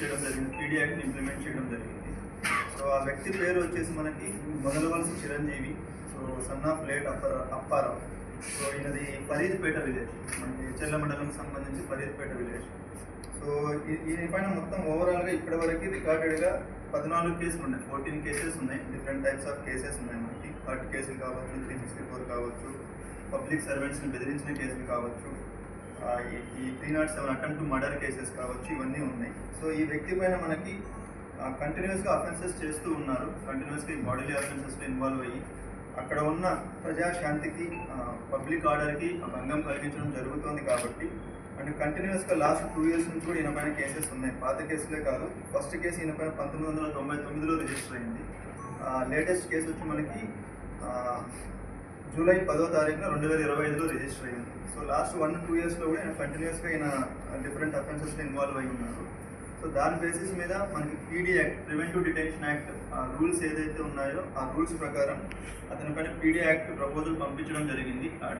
చేయడం జరిగింది PD implement చేయడం జరిగింది. సో ఆ వ్యక్తి పేరు వచ్చేసి మనకి మొదలవలసి Chiranjeevi. So son of late upper Apparao. So ఈయనది ఫరీద్పేట విలేజ్ మనకి చెల్ల మండలంకి సంబంధించి ఫరీద్పేట విలేజ్ సో ఈ- పైన మొత్తం ఓవరాల్గా ఇప్పటి వరకు రికార్డెడ్గా పద్నాలుగు కేసులు ఉన్నాయి. ఫోర్టీన్ కేసెస్ ఉన్నాయి. డిఫరెంట్ టైప్స్ ఆఫ్ కేసెస్ ఉన్నాయి మనకి. కట్ కేసులు కావచ్చు త్రీ సిక్స్టీ ఫోర్ కావచ్చు పబ్లిక్ సర్వెంట్స్ని బెదిరించిన కేసులు కావచ్చు. ఈ- three not seven attempt to murder cases కావచ్చు ఇవన్నీ ఉన్నాయి. సో ఈ వ్యక్తి పైన మనకి కంటిన్యూస్గా అఫెన్సెస్ చేస్తూ ఉన్నారు. కంటిన్యూస్గా ఈ బాడీలీ అఫెన్సెస్లో ఇన్వాల్వ్ అయ్యి అక్కడ ఉన్న ప్రజాశాంతికి పబ్లిక్ ఆర్డర్కి భంగం కలిగించడం జరుగుతోంది కాబట్టి అండ్ కంటిన్యూస్గా లాస్ట్ టూ ఇయర్స్ నుంచి కూడా ఈయన కేసెస్ ఉన్నాయి. పాత కేసులే కాదు ఫస్ట్ కేసు ఈయన పంతొమ్మిది వందల తొంభై తొమ్మిదిలో రిజిస్టర్ అయింది. లేటెస్ట్ కేసు వచ్చి మనకి జూలై పదో తారీఖున రెండు వేల ఇరవై ఐదులో రిజిస్టర్ అయ్యింది సో లాస్ట్ వన్ టూ ఇయర్స్లో కూడా ఆయన కంటిన్యూస్గా ఆయన డిఫరెంట్ అఫెన్సెస్లో ఇన్వాల్వ్ అయి ఉన్నారు. సో దాని బేసిస్ మీద మనకి PD act preventive detention act ఆ రూల్స్ ఏదైతే ఉన్నాయో ఆ రూల్స్ ప్రకారం అతని పైన పీడీ యాక్ట్ ప్రపోజల్ పంపించడం జరిగింది.